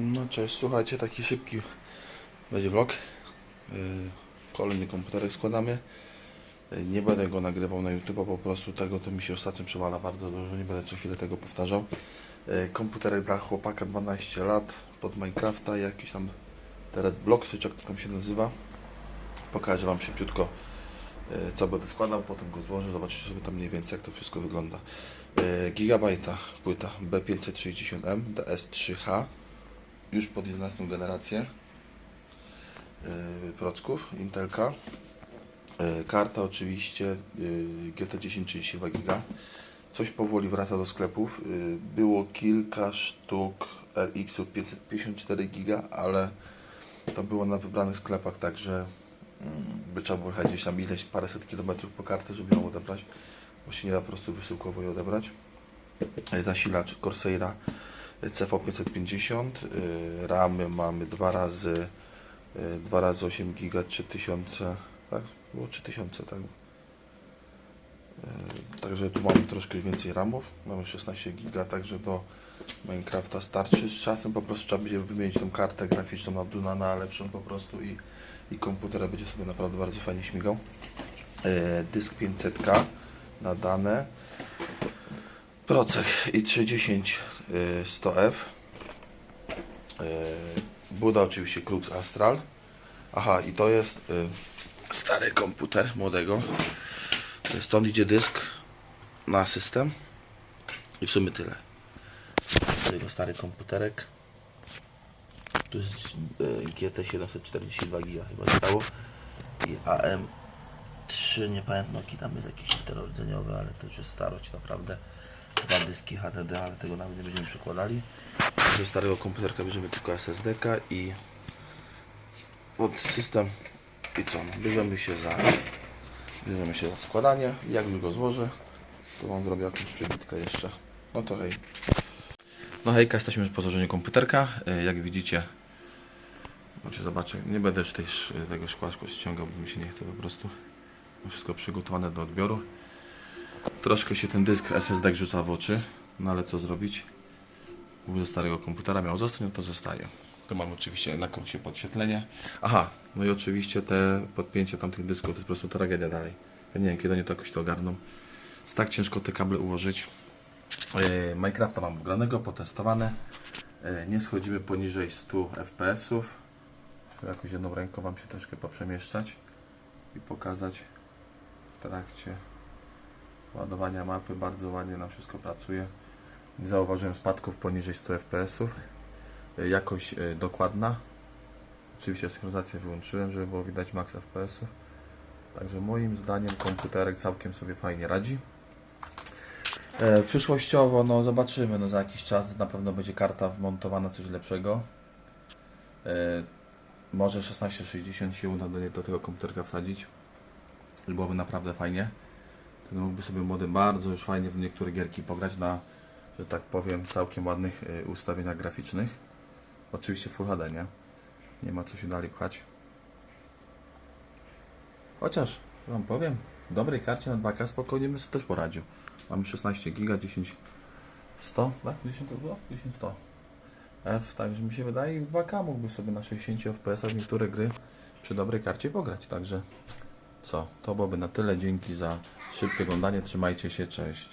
No cześć, słuchajcie, taki szybki będzie vlog. Yy, Kolejny komputerek składamy. Yy, Nie będę go nagrywał na YouTube, po prostu tego to mi się ostatnio przewala bardzo dużo, nie będę co chwilę tego powtarzał. Yy, Komputerek dla chłopaka 12 lat pod Minecrafta, jakiś tam Teret Blocksy, czy jak to tam się nazywa. Pokażę Wam szybciutko co będę składał, potem go złożę, zobaczycie sobie tam mniej więcej jak to wszystko wygląda. Gigabajta płyta B560M DS3H już pod 11 generację yy, procków Intelka. Yy, karta oczywiście yy, GT10 32 GB. Coś powoli wraca do sklepów. Yy, było kilka sztuk RX-ów 554 GB, ale to było na wybranych sklepach, także mm, by trzeba było jechać gdzieś tam ileś paręset kilometrów po kartę, żeby ją odebrać, bo się nie da po prostu wysyłkowo jej odebrać. Zasilacz Corsaira CV550 y, ramy mamy 2 razy 2 razy 8 giga 3000 tak? Było 3000 tak? Y, Także tu mamy troszkę więcej ramów mamy 16 giga także do Minecrafta starczy z czasem po prostu trzeba będzie wymienić tą kartę graficzną na Duna na lepszą po prostu i, i komputer będzie sobie naprawdę bardzo fajnie śmigał Y, dysk 500k na dane Procech i 310 y, 100F. Y, Buda oczywiście Klux Astral. Aha, i to jest y, stary komputer młodego. Stąd idzie dysk na system. I w sumie tyle. To jego stary komputerek. Tu jest y, GT 742 GB chyba zostało. I AM 3, nie pamiętam, no, jaki tam jest jakiś czterordzeniowy, ale to już jest starość naprawdę. Dwa dyski HDD, ale tego nawet nie będziemy przykładali. Do starego komputerka bierzemy tylko SSD-ka i pod system i co, no, bierzemy się za bierzemy się za składanie. Jak już go złożę, to wam zrobię jakąś przebitkę jeszcze. No to hej. No hejka, jesteśmy już po złożeniu komputerka. E, Jak widzicie, znaczy zobaczę, nie będę już tej, sz- tego szkła ściągał, bo mi się nie chce po prostu. Wszystko przygotowane do odbioru. Troszkę się ten dysk SSD rzuca w oczy, no ale co zrobić? Mówię, ze starego komputera miał zostać, no to zostaje. Tu mam oczywiście na końcu podświetlenie. Aha, no i oczywiście te podpięcie tamtych dysków to jest po prostu tragedia dalej. Ja nie wiem, kiedy oni to jakoś to ogarną. Jest tak ciężko te kable ułożyć. Yy, Minecrafta mam wgranego, potestowane. Yy, nie schodzimy poniżej 100 fps. Jakąś jedną ręką Wam się troszkę poprzemieszczać i pokazać w trakcie ładowania mapy. Bardzo ładnie nam wszystko pracuje. Nie zauważyłem spadków poniżej 100 fps. Jakość y, dokładna. Oczywiście synchronizację wyłączyłem, żeby było widać max fps. Także moim zdaniem komputerek całkiem sobie fajnie radzi. E, przyszłościowo, no zobaczymy, no za jakiś czas na pewno będzie karta wmontowana coś lepszego. E, może 1660 się uda do, do tego komputerka wsadzić. Byłoby naprawdę fajnie. To mógłby sobie młody bardzo już fajnie w niektóre gierki pograć na, że tak powiem, całkiem ładnych y, ustawieniach graficznych. Oczywiście Full HD, nie? Nie ma co się dalej pchać. Chociaż, Wam powiem, w dobrej karcie na 2K spokojnie bym sobie też poradził. Mamy 16 giga, 10 100, tak? 10 to było? 10 100. F, także mi się wydaje, i w 2K mógłby sobie na 60 FPS w niektóre gry przy dobrej karcie pograć. Także co, to byłoby na tyle. Dzięki za szybkie oglądanie. Trzymajcie się, cześć.